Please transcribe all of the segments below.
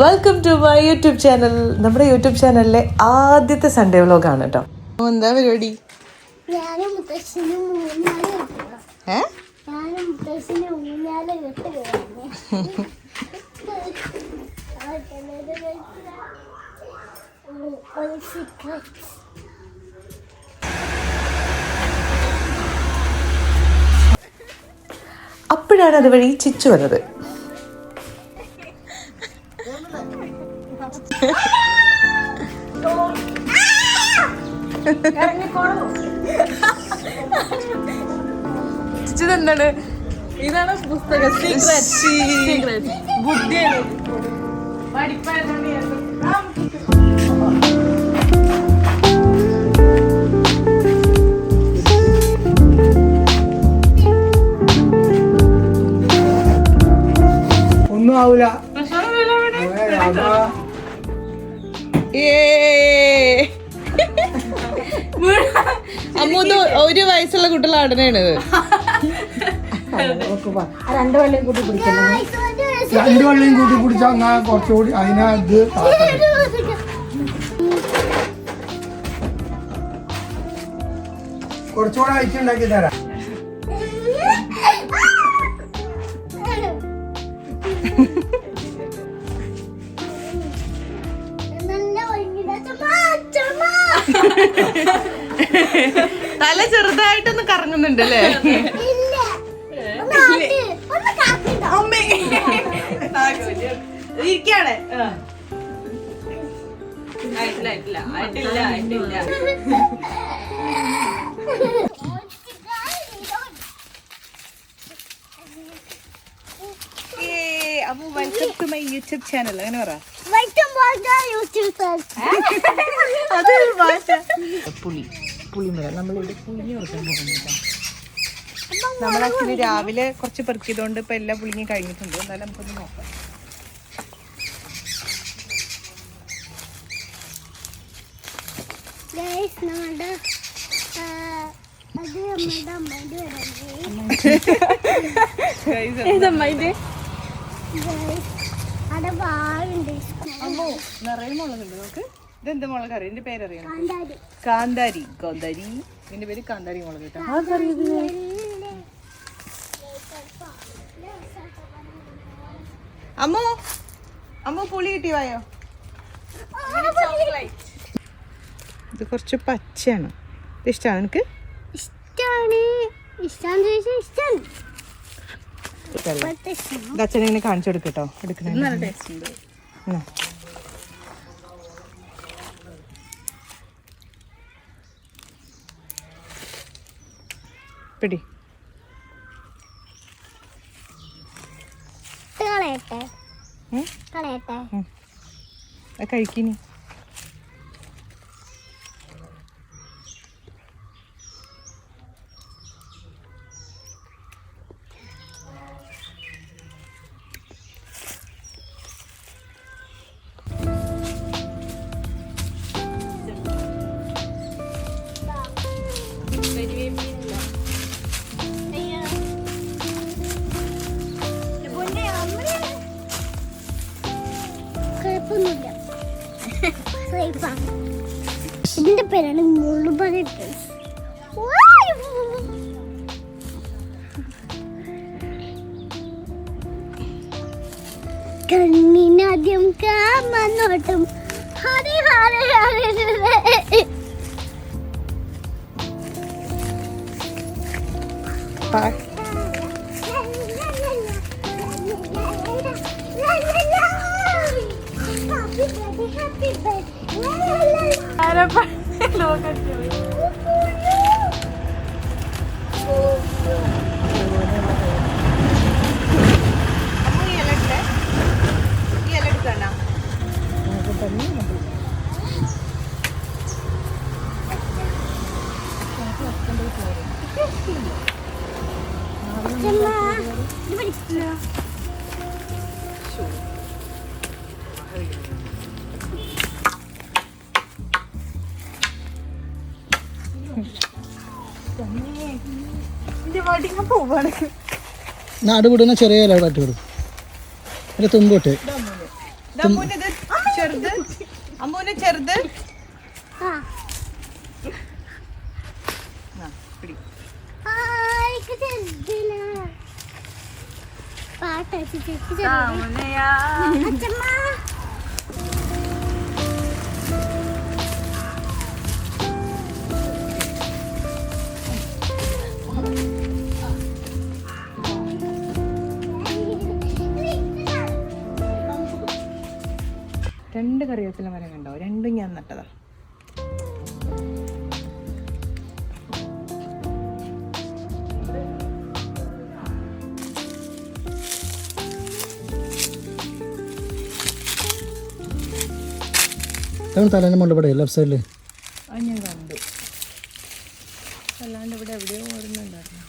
Welcome to my YouTube channel നമ്മുടെ YouTube ചാനലിലെ ആദ്യത്തെ സൺഡേ വ്ലോഗാണ് കേട്ടോ എന്താ പരിപാടി. അപ്പോഴാണ് അതുവഴി ചിച്ചു വന്നത്. എന്താണ് ഇതാണ് പുസ്തകം. സീക്രട്ട് ബുദ്ധിയാണ്. ഒന്നും വയസ്സുള്ള കുട്ടികൾ ആടനാണ് രണ്ട് വള്ളിയും കൂട്ടി പിടിച്ചാൽ എന്നാ കുറച്ചുകൂടി അതിനാ ഇത് താത്തണം. കുറച്ചുകൂടെ അയച്ചുണ്ടാക്കി തരാം. തല ചെറുതായിട്ടൊന്ന് കറങ്ങുന്നുണ്ട് അല്ലേ. ഇരിക്കാണ്. Welcome to my YouTube channel അങ്ങനെ പറ. പുളി. പുളിമരം നമ്മളിവിടെ പുളിഞ്ഞു കൊടുക്കാൻ പോകുന്നില്ല നമ്മൾ ആക്ച്വലി രാവിലെ കുറച്ച് പെറുക്കിയതുകൊണ്ട് ഇപ്പൊ എല്ലാം പുളിങ്ങി കഴിഞ്ഞിട്ടുണ്ട്. എന്നാലും നമുക്കൊന്ന് നോക്കാം. നിറയെ മുളകുണ്ട്. നോക്ക്. ഇതെന്ത് മുളക് അറിയാം എന്റെ പേരറിയാം കാന്താരി. കാന്താരി. എന്റെ ഇതിന്റെ പേര് കാന്താരി മുളക് കേട്ടോ. അമ്മോ അമ്മോ പുളി കിട്ടി വായോ ഇത് കുറച്ച് പച്ചയാണ്. ഇത് ഇഷ്ടമാണ് എനിക്ക് ഇഷ്ടമാണ് ഇഷ്ടം ചോദിച്ചാൽ ഇഷ്ടാണ്. ഇപ്പോഴത്തെ ഇഷ്ടം. ഇത് അച്ഛനെ ഇങ്ങനെ കാണിച്ചു കൊടുക്കട്ടോ എടുക്കുന്നത് നല്ല ടേസ്റ്റ് ഉണ്ട്. പിടി. കളയട്ടെ? കളയട്ടെ. കഴിക്കിനി കുഴപ്പമൊന്നുമില്ല. ഇതിന്റെ പേരാണ് കണ്ണിനാദ്യം കാമനോട്ടം. പാ- ഈ ഇല എടുക്കണ്ട നമുക്ക് ഇല നാട് വിടുന്ന ചെറിയ ഇല പറ്റി വിടും അതിന്റെ തുമ്പോട്ട് ചെറുത്? അമ്മൂന് ചെറുത്? പാട്ട് രണ്ട് കറിവേപ്പില മരം കണ്ടോ രണ്ടും ഞാൻ നട്ടതാ. തലേന്റെ മുകളിൽ ഇവിടെ ലെഫ്റ്റ് സൈഡിൽ അത് ഞാൻ കണ്ടു. അല്ലാണ്ട് ഇവിടെ എവിടെയോ ഓടുന്നുണ്ടായിരുന്നു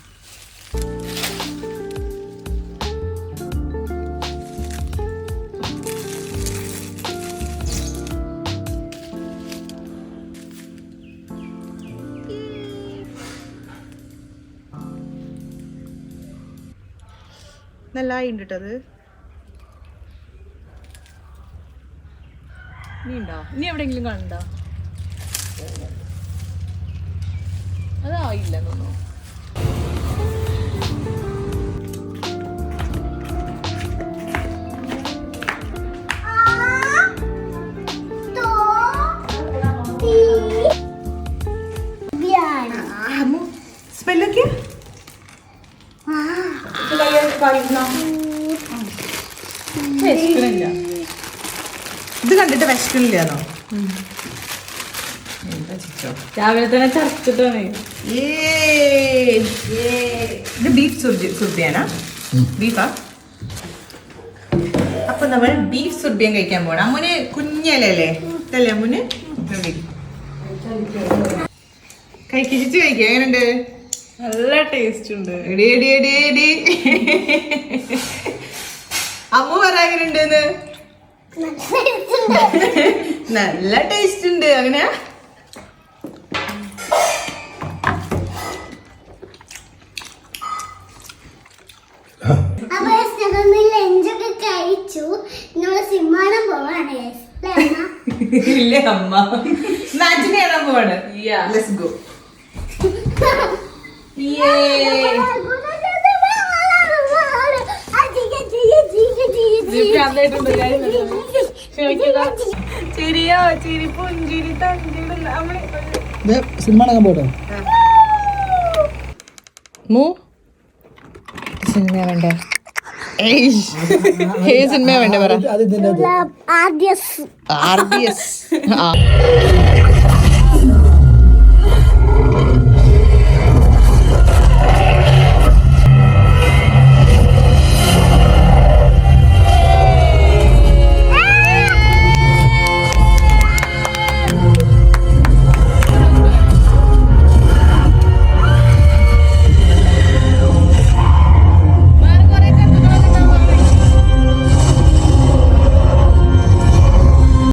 നല്ല ഉണ്ട് കേട്ടോ നീ ഉണ്ടോ നീ എവിടെയെങ്കിലും കണ്ടോ അതായില്ല തോന്നുന്നു. ഇത് കണ്ടിട്ട് വിശക്കണില്ലാന്നോ രാവിലെ തന്നെ ചർച്ചിട്ടാണ്. ഇത് ബീഫ് സുർജി സുർബിയാനാ ബീഫാ? അപ്പൊ നമ്മൾ ബീഫ് സുർബിയൻ കഴിക്കാൻ പോണം അമ്മന് കുഞ്ഞലല്ലേ ഇതല്ലേ അമ്മന് കഴിക്കിച്ചിട്ട് കഴിക്കുക എങ്ങനെയുണ്ട്? നല്ല ടേസ്റ്റ് ഉണ്ട്. എടി എടി എടി എടി. അമ്മു പറ എങ്ങനെയുണ്ടെന്ന്? നല്ല ടേസ്റ്റ് ഉണ്ട് അങ്ങനെ. കഴിച്ചു. പോവാണ്? ഇല്ലേ അമ്മ? മാച്ചിന് ഏതാ പോവാണ്. ലെറ്റ്സ് ഗോ ചിരിയോ ചിരി പുഞ്ചിരി സിനിമ കാണാൻ പോട്ടോ മൂ? സിനിമ വേണ്ട? ഏത് സിനിമ വേണ്ട പറ? R D S.